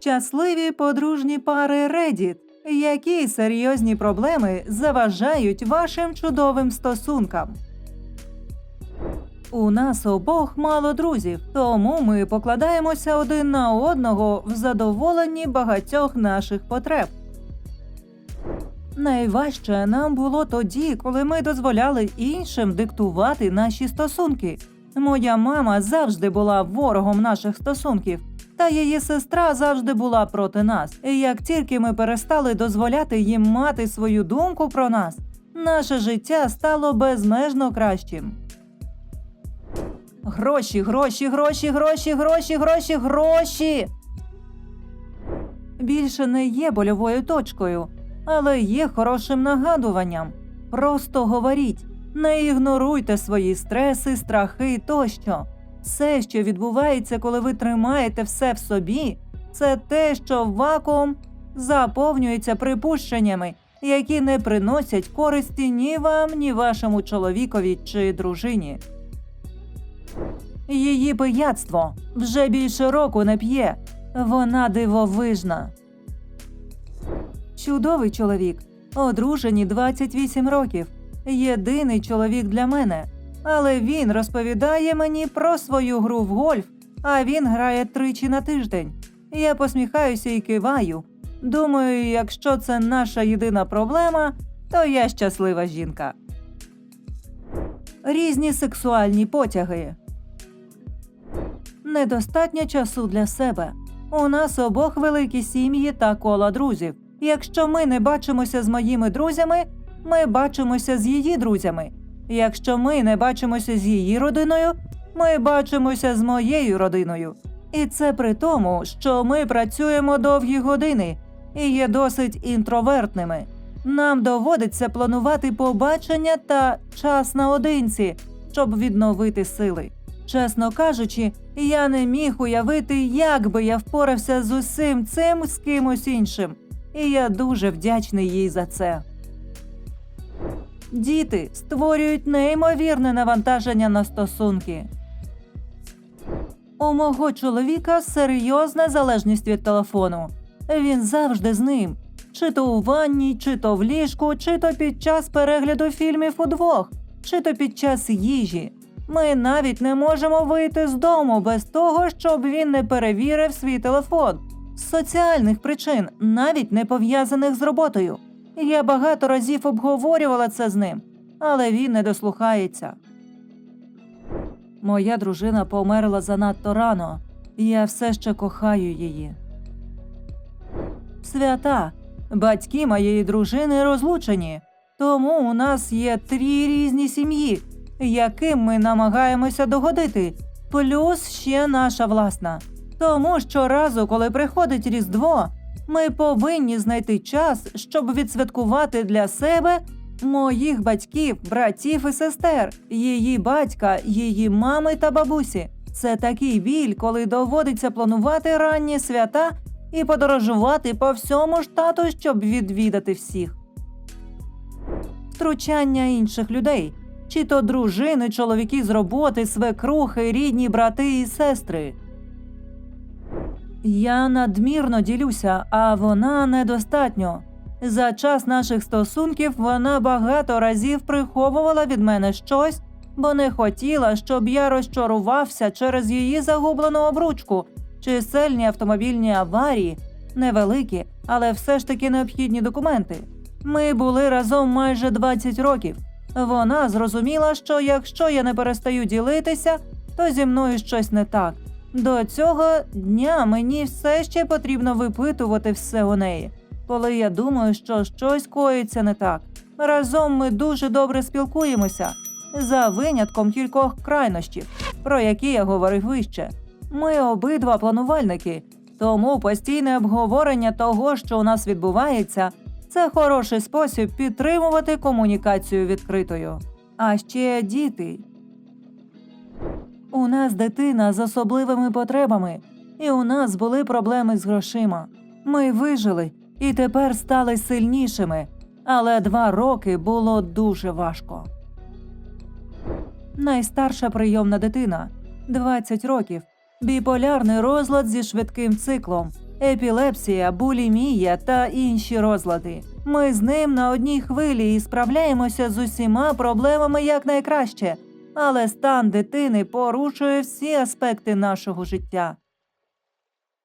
Щасливі подружні пари Reddit. Які серйозні проблеми заважають вашим чудовим стосункам? У нас обох мало друзів, тому ми покладаємося один на одного в задоволенні багатьох наших потреб. Найважче нам було тоді, коли ми дозволяли іншим диктувати наші стосунки. Моя мама завжди була ворогом наших стосунків, та її сестра завжди була проти нас. І як тільки ми перестали дозволяти їм мати свою думку про нас, наше життя стало безмежно кращим. Гроші, гроші, гроші, гроші, гроші, гроші, гроші. Більше не є больовою точкою, але є хорошим нагадуванням. Просто говоріть, не ігноруйте свої стреси, страхи тощо. Все, що відбувається, коли ви тримаєте все в собі, це те, що вакуум заповнюється припущеннями, які не приносять користі ні вам, ні вашому чоловікові чи дружині. Її пияцтво вже більше року не п'є. Вона дивовижна. Чудовий чоловік, одружені 28 років. Єдиний чоловік для мене. Але він розповідає мені про свою гру в гольф, а він грає тричі на тиждень. Я посміхаюся і киваю. Думаю, якщо це наша єдина проблема, то я щаслива жінка. Різні сексуальні потяги. Недостатньо часу для себе. У нас обох великі сім'ї та кола друзів. Якщо ми не бачимося з моїми друзями, ми бачимося з її друзями. Якщо ми не бачимося з її родиною, ми бачимося з моєю родиною. І це при тому, що ми працюємо довгі години і є досить інтровертними. Нам доводиться планувати побачення та час наодинці, щоб відновити сили. Чесно кажучи, я не міг уявити, як би я впорався з усім цим з кимось іншим, і я дуже вдячний їй за це. Діти створюють неймовірне навантаження на стосунки. У мого чоловіка серйозна залежність від телефону. Він завжди з ним. Чи то у ванні, чи то в ліжку, чи то під час перегляду фільмів удвох, чи то під час їжі. Ми навіть не можемо вийти з дому без того, щоб він не перевірив свій телефон з соціальних причин, навіть не пов'язаних з роботою. Я багато разів обговорювала це з ним, але він не дослухається. Моя дружина померла занадто рано, і я все ще кохаю її. Свята, батьки моєї дружини розлучені, тому у нас є три різні сім'ї, яким ми намагаємося догодити, плюс ще наша власна. Тому щоразу, коли приходить Різдво, ми повинні знайти час, щоб відсвяткувати для себе моїх батьків, братів і сестер, її батька, її мами та бабусі. Це такий біль, коли доводиться планувати ранні свята і подорожувати по всьому штату, щоб відвідати всіх. Втручання інших людей, чи то дружини, чоловіки з роботи, свекрухи, рідні брати і сестри. Я надмірно ділюся, а вона недостатньо. За час наших стосунків вона багато разів приховувала від мене щось, бо не хотіла, щоб я розчарувався через її загублену обручку, чисельні автомобільні аварії, невеликі, але все ж таки необхідні документи. Ми були разом майже 20 років. Вона зрозуміла, що якщо я не перестаю ділитися, то зі мною щось не так. До цього дня мені все ще потрібно випитувати все у неї, коли я думаю, що щось коїться не так. Разом ми дуже добре спілкуємося, за винятком кількох крайнощів, про які я говорив вище. Ми обидва планувальники, тому постійне обговорення того, що у нас відбувається, це хороший спосіб підтримувати комунікацію відкритою. А ще діти. У нас дитина з особливими потребами, і у нас були проблеми з грошима. Ми вижили і тепер стали сильнішими, але два роки було дуже важко. Найстарша прийомна дитина 20 років, біполярний розлад зі швидким циклом. епілепсія, булімія та інші розлади. Ми з ним на одній хвилі і справляємося з усіма проблемами якнайкраще, але стан дитини порушує всі аспекти нашого життя.